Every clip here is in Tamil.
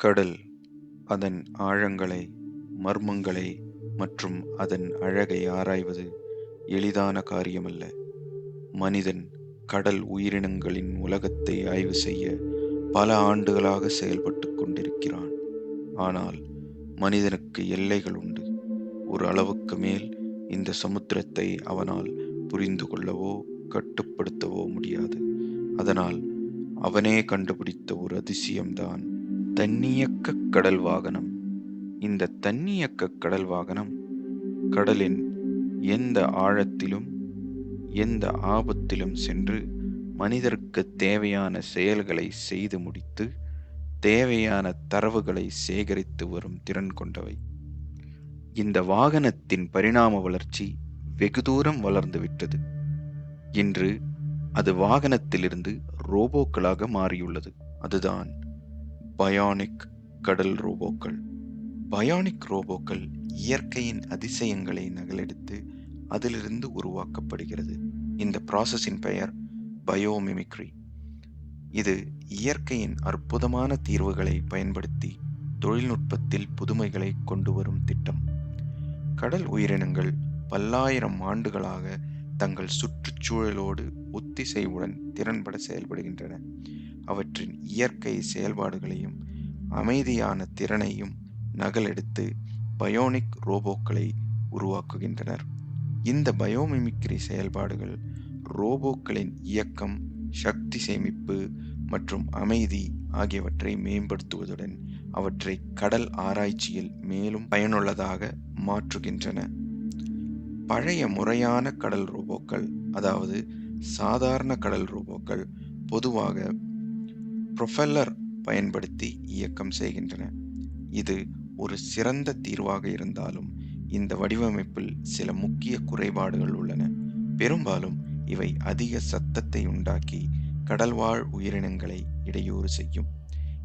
கடல் அதன் ஆழங்களை மர்மங்களை மற்றும் அதன் அழகை ஆராய்வது எளிதான காரியமல்ல. மனிதன் கடல் உயிரினங்களின் உலகத்தை ஆய்வு செய்ய பல ஆண்டுகளாக செயல்பட்டு கொண்டிருக்கிறான். ஆனால் மனிதனுக்கு எல்லைகள் உண்டு. ஒரு அளவுக்கு மேல் இந்த சமுத்திரத்தை அவனால் புரிந்து கொள்ளவோ கட்டுப்படுத்தவோ முடியாது. அதனால் அவனே கண்டுபிடித்த ஒரு அதிசயம்தான் தன்னியக்க கடல் வாகனம். இந்த தன்னியக்க கடல் வாகனம் கடலின் எந்த ஆழத்திலும் எந்த ஆபத்திலும் சென்று மனிதருக்கு தேவையான செயல்களை செய்து முடித்து தேவையான தரவுகளை சேகரித்து வரும் திறன் கொண்டவை. இந்த வாகனத்தின் பரிணாம வளர்ச்சி வெகு தூரம் வளர்ந்து விட்டது. இன்று அது வாகனத்திலிருந்து ரோபோக்களாக மாறியுள்ளது. அதுதான் பயானிக் கடல் ரோபோக்கள். பயானிக் ரோபோக்கள் இயற்கையின் அதிசயங்களை நகலெடுத்து அதிலிருந்து உருவாக்கப்படுகிறது. இந்த ப்ராசஸின் பெயர் பயோமிமிக்ரி இது இயற்கையின் அற்புதமான தீர்வுகளை பயன்படுத்தி தொழில்நுட்பத்தில் புதுமைகளை கொண்டு வரும் திட்டம். கடல் உயிரினங்கள் பல்லாயிரம் ஆண்டுகளாக தங்கள் சுற்றுச்சூழலோடு ஒத்திசைவுடன் திறன்பட செயல்படுகின்றன. அவற்றின் இயற்கை செயல்பாடுகளையும் அமைதியான திறனையும் நகலெடுத்து பயோனிக் ரோபோக்களை உருவாக்குகின்றனர். இந்த பயோமிமிக்ரி செயல்பாடுகள் ரோபோக்களின் இயக்கம் சக்தி சேமிப்பு மற்றும் அமைதி ஆகியவற்றை மேம்படுத்துவதுடன் அவற்றை கடல் ஆராய்ச்சியில் மேலும் பயனுள்ளதாக மாற்றுகின்றன. பழைய முறையான கடல் ரோபோக்கள் அதாவது சாதாரண கடல் ரோபோக்கள் பொதுவாக ப்ரொஃபெல்லர் பயன்படுத்தி இயக்கம் செய்கின்றன. இது ஒரு சிறந்த தீர்வாக இருந்தாலும் இந்த வடிவமைப்பில் சில முக்கிய குறைபாடுகள் உள்ளன. பெரும்பாலும் இவை அதிக சத்தத்தை உண்டாக்கி கடல்வாழ் உயிரினங்களை இடையூறு செய்யும்.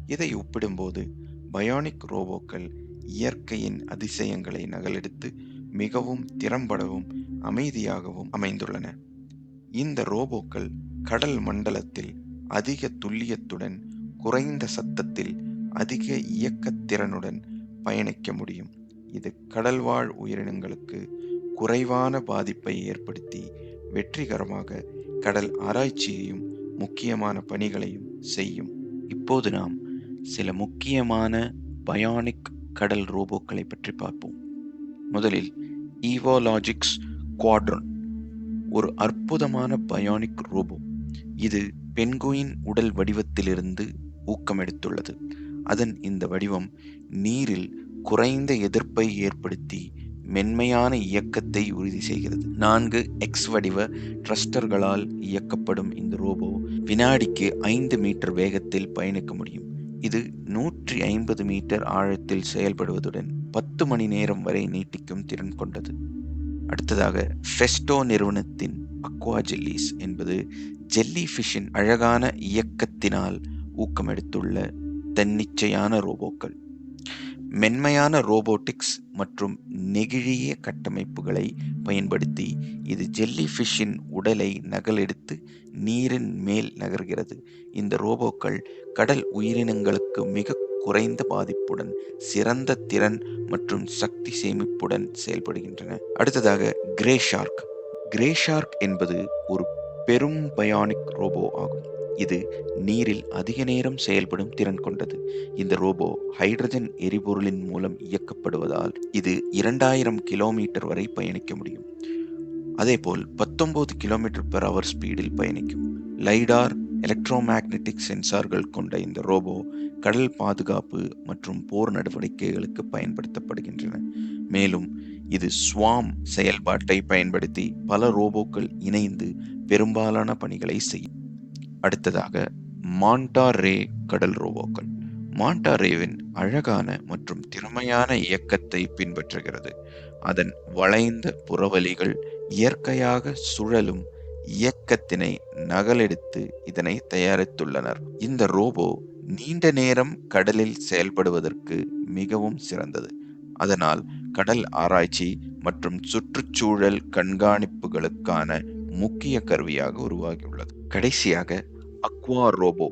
இதை ஒப்பிடும்போது பயானிக் ரோபோக்கள் இயற்கையின் அதிசயங்களை நகலெடுத்து மிகவும் திறம்படவும் அமைதியாகவும் அமைந்துள்ளன. இந்த ரோபோக்கள் கடல் மண்டலத்தில் அதிக துல்லியத்துடன் குறைந்த சத்தத்தில் அதிக இயக்கத்திறனுடன் பயணிக்க முடியும். இது கடல்வாழ் உயிரினங்களுக்கு குறைவான பாதிப்பை ஏற்படுத்தி வெற்றிகரமாக கடல் ஆராய்ச்சியையும் முக்கியமான பணிகளையும் செய்யும். இப்போது நாம் சில முக்கியமான பயானிக் கடல் ரோபோக்களை பற்றி பார்ப்போம். முதலில் ஈவோலாஜிக்ஸ் குவாட்ரன் ஒரு அற்புதமான பயானிக் ரோபோ. இது பென்குயின் உடல் வடிவத்திலிருந்து ஊக்கமெடுத்துள்ளது. அதன் இந்த வடிவம் நீரில் குறைந்த எதிர்ப்பை ஏற்படுத்தி மென்மையான இயக்கத்தை உறுதி செய்கிறது. நான்கு எக்ஸ் வடிவ ட்ரஸ்டர்களால் இயக்கப்படும் இந்த ரோபோ வினாடிக்கு ஐந்து மீட்டர் வேகத்தில் பயணிக்க முடியும். இது நூற்றி ஐம்பது மீட்டர் ஆழத்தில் செயல்படுவதுடன் பத்து மணி நேரம் வரை நீட்டிக்கும் திறன் கொண்டது. அடுத்ததாக ஃபெஸ்டோ நிறுவனத்தின் அக்வா ஜெல்லிஸ் என்பது ஜெல்லி ஃபிஷின் அழகான இயக்கத்தினால் ஊக்கமெடுத்துள்ள தன்னிச்சையான ரோபோக்கள். மென்மையான ரோபோட்டிக்ஸ் மற்றும் நெகிழிய கட்டமைப்புகளை பயன்படுத்தி இது ஜெல்லி ஃபிஷ்ஷின் உடலை நகலெடுத்து நீரின் மேல் நகர்கிறது. இந்த ரோபோக்கள் கடல் உயிரினங்களுக்கு மிக குறைந்த பாதிப்புடன் சிறந்த திறன் மற்றும் சக்தி சேமிப்புடன் செயல்படுகின்றன. அடுத்ததாக கிரே ஷார்க். கிரே ஷார்க் என்பது ஒரு பெரும் பயானிக் ரோபோ ஆகும். இது நீரில் அதிக நேரம் செயல்படும் திறன் கொண்டது. இந்த ரோபோ ஹைட்ரஜன் எரிபொருளின் மூலம் இயக்கப்படுவதால் இது இரண்டாயிரம் கிலோமீட்டர் வரை பயணிக்க முடியும். அதேபோல் பத்தொன்பது கிலோமீட்டர் பெர் அவர் ஸ்பீடில் பயணிக்கும். லைடார் எலக்ட்ரோமேக்னெட்டிக் சென்சார்கள் கொண்ட இந்த ரோபோ கடல் பாதுகாப்பு மற்றும் போர் நடவடிக்கைகளுக்கு பயன்படுத்தப்படுகின்றன. மேலும் இது ஸ்வாம் செயல்பாட்டை பயன்படுத்தி பல ரோபோக்கள் இணைந்து பெரும்பாலான பணிகளை செய்யும். அடுத்ததாக மாண்டா ரே கடல் ரோபோக்கள். மாண்டா ரேவின் அழகான மற்றும் திறமையான இயக்கத்தை பின்பற்றுகிறது. அதன் வளைந்த புறவலிகள் இயற்கையாக சுழலும் இயக்கத்தினை நகலெடுத்து இதனை தயாரித்துள்ளனர். இந்த ரோபோ நீண்ட நேரம் கடலில் செயல்படுவதற்கு மிகவும் சிறந்தது. அதனால் கடல் ஆராய்ச்சி மற்றும் சுற்றுச்சூழல் கண்காணிப்புகளுக்கான முக்கிய கருவியாக உருவாகியுள்ளது. கடைசியாக அக்வா ரோபோ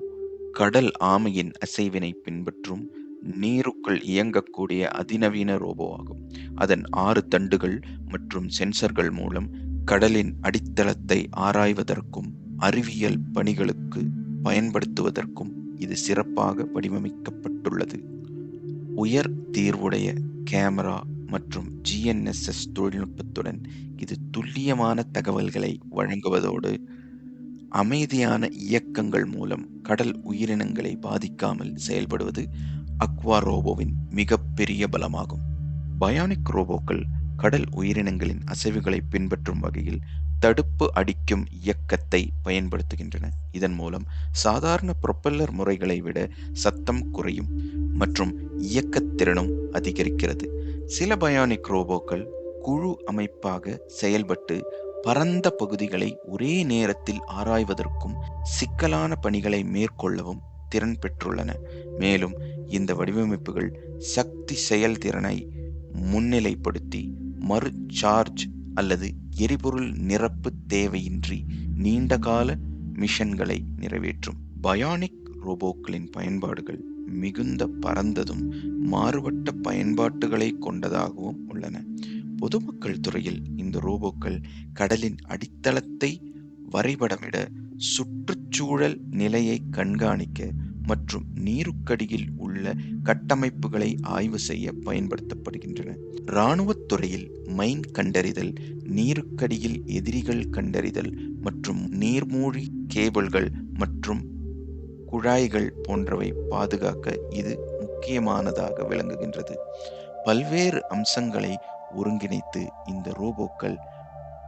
கடல் ஆமையின் அசைவினை பின்பற்றும் நீருக்குள் இயங்கக்கூடிய அதிநவீன ரோபோ ஆகும். அதன் ஆறு தண்டுகள் மற்றும் சென்சர்கள் மூலம் கடலின் அடித்தளத்தை ஆராய்வதற்கும் அறிவியல் பணிகளுக்கு பயன்படுத்துவதற்கும் இது சிறப்பாக வடிவமைக்கப்பட்டுள்ளது. உயர் தீர்வுடைய கேமரா மற்றும் ஜிஎன்எஸ்எஸ் தொழில்நுட்பத்துடன் இது துல்லியமான தகவல்களை வழங்குவதோடு அமைதியான இயக்கங்கள் மூலம் கடல் உயிரினங்களை பாதிக்காமல் செயல்படுவது அக்வா ரோபோவின் மிகப்பெரிய பலமாகும். பயானிக் ரோபோக்கள் கடல் உயிரினங்களின் அசைவுகளை பின்பற்றும் வகையில் தடுப்பு அடிக்கும் இயக்கத்தை பயன்படுத்துகின்றன. இதன் மூலம் சாதாரண புரொப்பல்லர் முறைகளை விட சத்தம் குறையும் மற்றும் இயக்கத்திறனும் அதிகரிக்கிறது. சில பயானிக் ரோபோக்கள் குழு அமைப்பாக செயல்பட்டு பரந்த பகுதிகளை ஒரே நேரத்தில் ஆராய்வதற்கும் சிக்கலான பணிகளை மேற்கொள்ளவும் திறன் பெற்றுள்ளன. மேலும் இந்த வடிவமைப்புகள் சக்தி செயல்திறனை முன்னிலைப்படுத்தி மறு சார்ஜ் அல்லது எரிபொருள் நிரப்பு தேவையின்றி நீண்டகால மிஷன்களை நிறைவேற்றும். பயானிக் ரோபோக்களின் பயன்பாடுகள் மிகுந்த பரந்ததும் மாறுபட்ட பயன்பாட்டுகளை கொண்டதாகவும் உள்ளன. பொதுமக்கள் துறையில் இந்த ரோபோக்கள் கடலின் அடித்தளத்தை வரைபடமிட சுற்றுச்சூழல் நிலையை கண்காணிக்க மற்றும் நீருக்கடியில் உள்ள கட்டமைப்புகளை ஆய்வு செய்ய பயன்படுத்தப்படுகின்றன. இராணுவத் துறையில் மைன் கண்டறிதல் நீருக்கடியில் எதிரிகள் கண்டறிதல் மற்றும் நீர்மூழ்கி கேபிள்கள் மற்றும் குழாய்கள் போன்றவை பாதுகாக்க இது முக்கியமானதாக விளங்குகின்றது. பல்வேறு அம்சங்களை ஒருங்கிணைத்து இந்த ரோபோக்கள்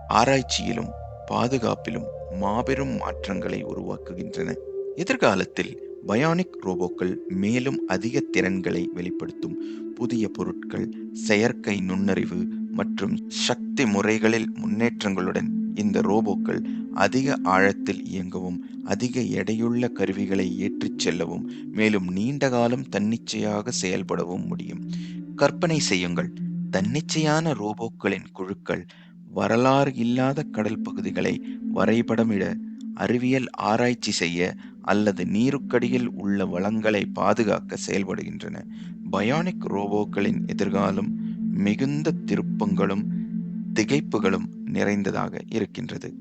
ஆராய்ச்சியிலும் பாதுகாப்பிலும் மாபெரும் மாற்றங்களை உருவாக்குகின்றன. எதிர்காலத்தில் பயானிக் ரோபோக்கள் மேலும் அதிக திறன்களை வெளிப்படுத்தும் புதிய பொருட்கள் செயற்கை நுண்ணறிவு மற்றும் சக்தி முறைகளில் முன்னேற்றங்களுடன் இந்த ரோபோக்கள் அதிக ஆழத்தில் இயங்கவும் அதிக எடையுள்ள கருவிகளை ஏற்றிச் செல்லவும் மேலும் நீண்ட காலம் தன்னிச்சையாக செயல்படவும் முடியும். கற்பனை செய்யுங்கள். தன்னிச்சையான ரோபோக்களின் குழுக்கள் வரலாறு இல்லாத கடல் பகுதிகளை வரைபடமிட அறிவியல் ஆராய்ச்சி செய்ய அல்லது நீருக்கடியில் உள்ள வளங்களை பாதுகாக்க செயல்படுகின்றன. பயானிக் ரோபோக்களின் எதிர்காலம் மிகுந்த திருப்பங்களும் திகைப்புகளும் நிறைந்ததாக இருக்கின்றது.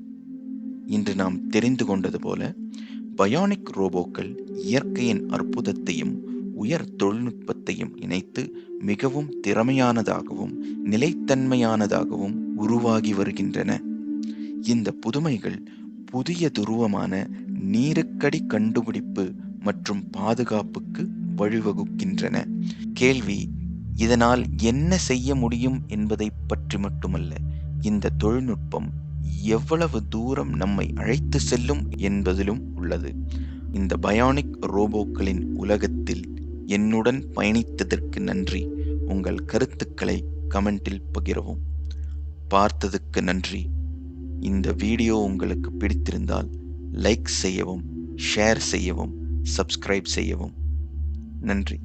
இன்று நாம் தெரிந்து கொண்டது போல பயானிக் ரோபோக்கள் இயற்கையின் அற்புதத்தையும் உயர் தொழில்நுட்பத்தையும் இணைத்து மிகவும் திறமையானதாகவும் நிலைத்தன்மையானதாகவும் உருவாகி வருகின்றன. இந்த புதுமைகள் புதிய துருவமான நீருக்கடி கண்டுபிடிப்பு மற்றும் பாதுகாப்புக்கு வழிவகுக்கின்றன. கேள்வி இதனால் என்ன செய்ய முடியும் என்பதை பற்றி மட்டுமல்ல இந்த தொழில்நுட்பம் எவ்வளவு தூரம் நம்மை அழைத்து செல்லும் என்பதிலும் உள்ளது. இந்த பயானிக் ரோபோக்களின் உலகத்தில் என்னுடன் பயணித்ததற்கு நன்றி. உங்கள் கருத்துக்களை கமெண்டில் பகிரவும். பார்த்ததுக்கு நன்றி. இந்த வீடியோ உங்களுக்கு பிடித்திருந்தால் லைக் செய்யவும் ஷேர் செய்யவும் சப்ஸ்கிரைப் செய்யவும். நன்றி.